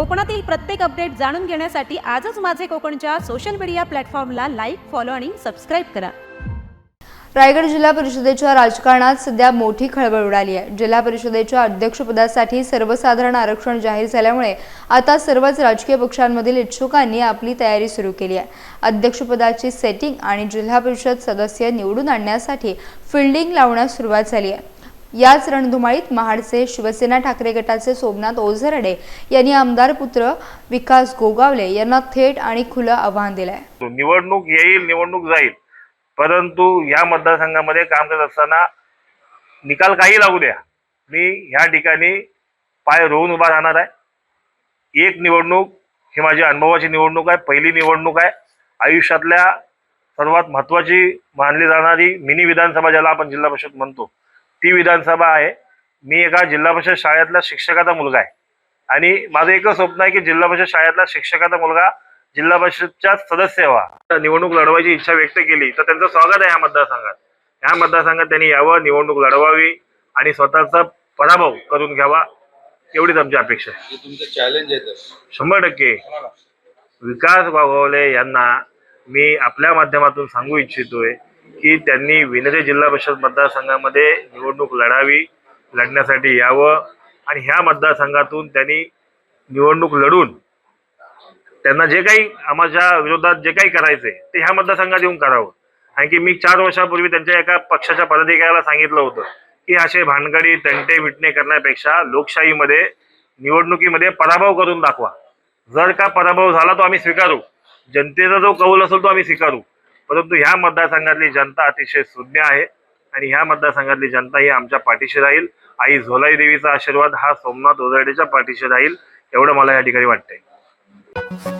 कोकणातील प्रत्येक अपडेट जाणून घेण्यासाठी आजच माझे कोकणच्या सोशल मीडिया प्लॅटफॉर्मला लाईक फॉलो आणि सबस्क्राईब करा. रायगड जिल्हा परिषदेच्या राजकारणात सध्या मोठी खळबळ उडाली आहे. जिल्हा परिषदेच्या अध्यक्षपदासाठी सर्वसाधारण आरक्षण जाहीर झाल्यामुळे आता सर्वच राजकीय पक्षांमधील इच्छुकांनी आपली तयारी सुरू केली आहे. अध्यक्षपदाची सेटिंग आणि जिल्हा परिषद सदस्य निवडून आणण्यासाठी फिल्डिंग लावण्यास सुरुवात झाली आहे. याच रणधुमाळीत महाडचे शिवसेना ठाकरे गटाचे सोमनाथ ओझरडे यांनी आमदार पुत्र विकास गोगावले यांना थेट आणि खुलं आव्हान दिलं आहे निवडणूक येईल निवडणूक जाईल. परंतु या मतदारसंघामध्ये काम करत असताना निकाल काही लागू द्या. मी ह्या ठिकाणी पाय रोवून उभा राहणार आहे. एक निवडणूक ही माझी अनुभवाची निवडणूक आहे. पहिली निवडणूक आहे. आयुष्यातल्या सर्वात महत्त्वाची मानली जाणारी मिनी विधानसभा ज्याला आपण जिल्हा परिषद म्हणतो ती विधानसभा आहे. मी एका जिल्हा परिषद शाळेतल्या शिक्षकाचा मुलगा आहे. आणि माझं एकच स्वप्न आहे की जिल्हा परिषद शाळेतला शिक्षकाचा मुलगा जिल्हा परिषदच्या सदस्य व्हा. निवडणूक लढवायची इच्छा व्यक्त केली तर त्यांचं स्वागत आहे ह्या मतदारसंघात. ह्या मतदारसंघात त्यांनी यावं निवडणूक लढवावी आणि स्वतःचा पराभव करून घ्यावा. एवढीच आमची अपेक्षा आहे. तुमचं चॅलेंज आहे शंभर टक्के. विकास वाघोले यांना मी आपल्या माध्यमातून सांगू इच्छितोय की त्यांनी विनरे जिल्हा परिषद मतदारसंघामध्ये निवडणूक लढावी लढण्यासाठी यावं आणि ह्या मतदारसंघातून त्यांनी निवडणूक लढून त्यांना जे काही आम्हाच्या विरोधात जे काही करायचंय ते ह्या मतदारसंघात येऊन करावं. आणि की मी चार वर्षापूर्वी त्यांच्या एका पक्षाच्या पदाधिकाऱ्याला सांगितलं होतं की असे भानगडी तंटे विटणे करण्यापेक्षा लोकशाहीमध्ये निवडणुकीमध्ये पराभव करून दाखवा. जर का पराभव झाला तो आम्ही स्वीकारू. जनतेचा जो कौल असेल तो आम्ही स्वीकारू. परंतु ह्या मतदारसंघातली जनता अतिशय सुज्ञ आहे आणि ह्या मतदारसंघातली जनता ही आमच्या पाठीशी राहील. आई झोलाई देवीचा आशीर्वाद हा सोमनाथ ओझरडेच्या पाठीशी राहील एवढं मला या ठिकाणी वाटतंय.